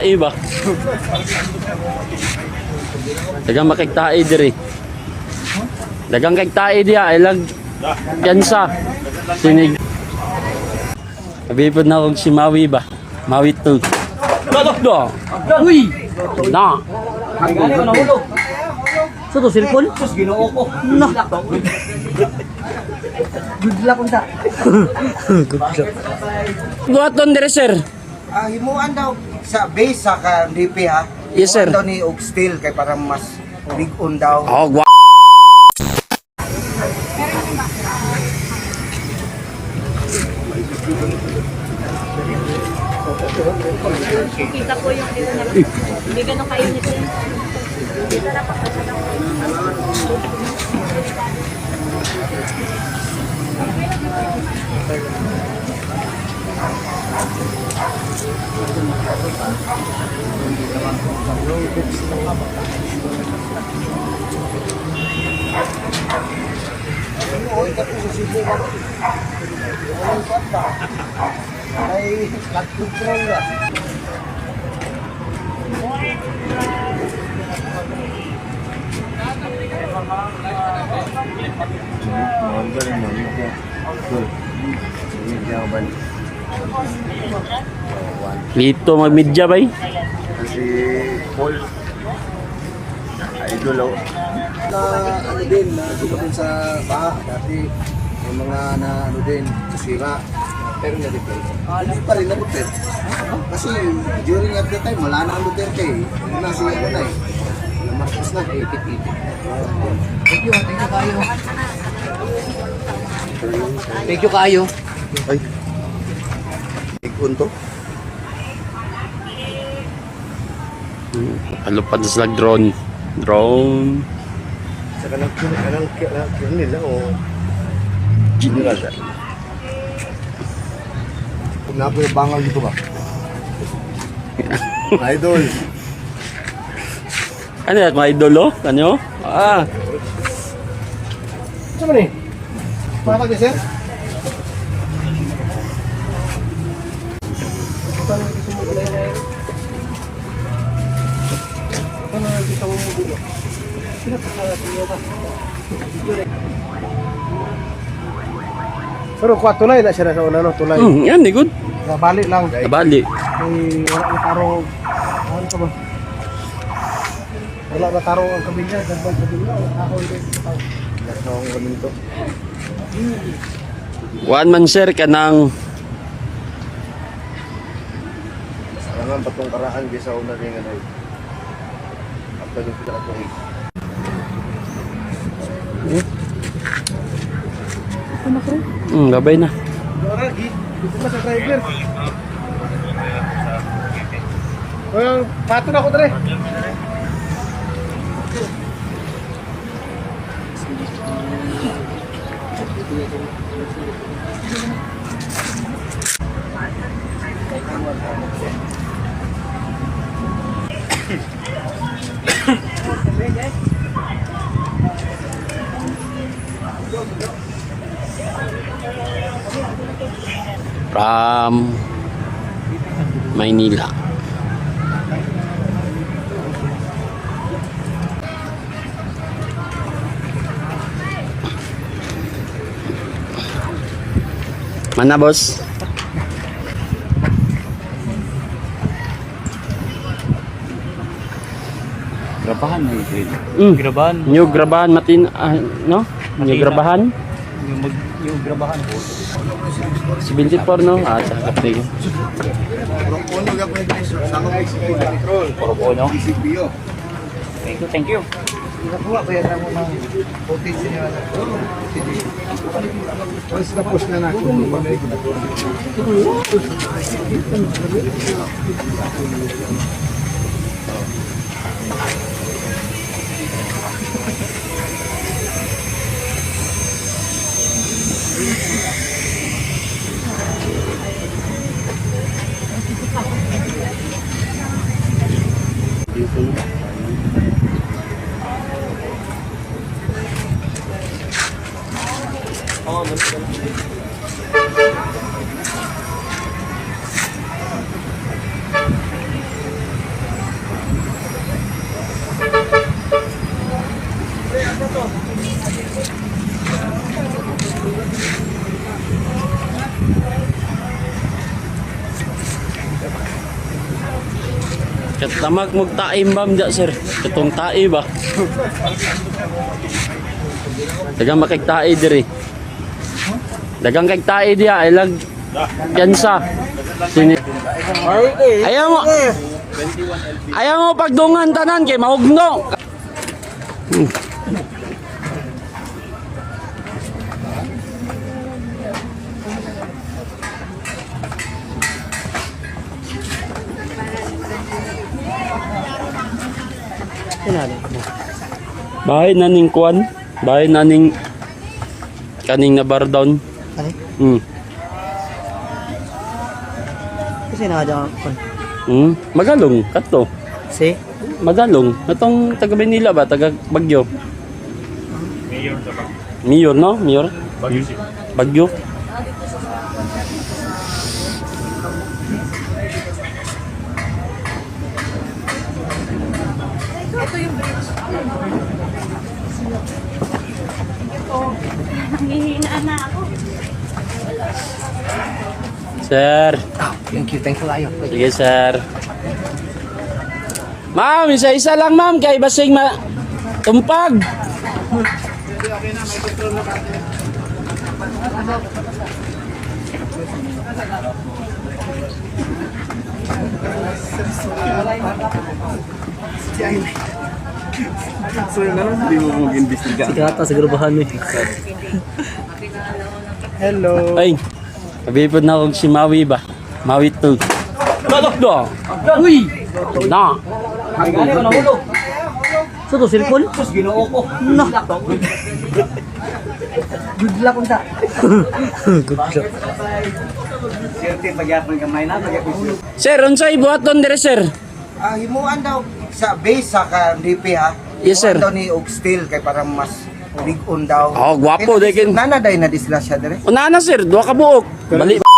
Iba. Dagang makiktae diri. Dagang kiktae diya ilag gansa. Sinig. Abipod na kog si Mawi ba? Mawi to. Do. Uy. Na. So to cellphone? Sus ginoo ko. Na. Good luck unta. Buhaton dire sir. Ah, himuan daw sa base sa KDP ha. Yes, sir. Himuan daw ni og steel kay para mas big on daw. Oh, gwa. Kita po yung dito na Hindi ganun kainit yun. Dito na pa. Oy, kasi sa Cebu ka. Oy, ini Ay, flood control ka. Dito magmidya bay. Si Paul, idol ako. Na ano din, na dito din sa baha dati may mga na ano din, kasira. Pero na-repair. Hindi pa rin na-repair. Kasi during at the time, wala na ang Duterte. Ano na si ano na eh. Na Marcos na, eh, ipit-ipit. Thank you, thank you kayo. Thank you kayo. Ay, ikunto. Alupad sa drone. Drone. Sa kanang kanang kanang nila o general sa. Kung bangal dito ba? Idol. Ano yan, mga idolo? Ano? Ah, Saan ni? Patag ni sir? Pero kuha tulay na siya na sa una no, tulay. hmm, yan, di good. Balik lang. Nabali. Ay, wala na tarong. Ano ka ba? Wala na tarong ang kabinya. Dagbang kabinya. Ako hindi. Ako ang to. One man sir ka ng Sarangan patong karaan di sa una rin ano. After yung pila ko Hmm, gabay na. Dora, dito na sa driver. Well, pato na ako dre. From Maynila. Mana boss? Grabahan na ito. Mm. Grabahan. New Grabahan, matin, uh, no? Matina. New Grabahan. New, mag, new Grabahan. Si Vincent Por, no? Ah, sa kapatid ko. Propuno ka pwede sa control. Propuno? Thank you, thank you. Nakuha ko yata mo ng potensi niya. Once na push na na. Katamak magtaim bam ja sir. Katong taib ba. Taga makiktai diri. Dagang kay tae diya ilag kansa. Sini. Ayaw mo. Ayaw mo pagdungan tanan kay mahugno. Hmm. Bahay na ning kuan. Bahay na ning kaning na bar down. Ano? Hmm. Kasi nakadya ko. Hmm. Magalong kato. Si? Magalong. Atong taga Manila ba? Taga Bagyo. Mayor sa Bagyo. Mayor, no? Mayor? Bagyo. Bagyo. Nangihinaan na ako. Sir. Thank you, thank you kayo. Sige, sir. Ma'am, isa-isa lang, ma'am. Kay basing ma... Tumpag. Si Kata sa grubahan mo. Hello. Ay, kabipod na akong si Maui ba? Maui 2. Do. Uy! Na. So to, cellphone? Sus, ginoo ko. No. Good luck unta. Good luck. Sir, unsay buhaton dire, sir? Ah, himuan daw sa base sa kandipi ha. Yes, sir. Daw ni og steel kay para mas big-on daw. Oh, gwapo, Kaya dekin. Nana day na disgrasya dire. Una na, sir. Duha ka buok. Bali.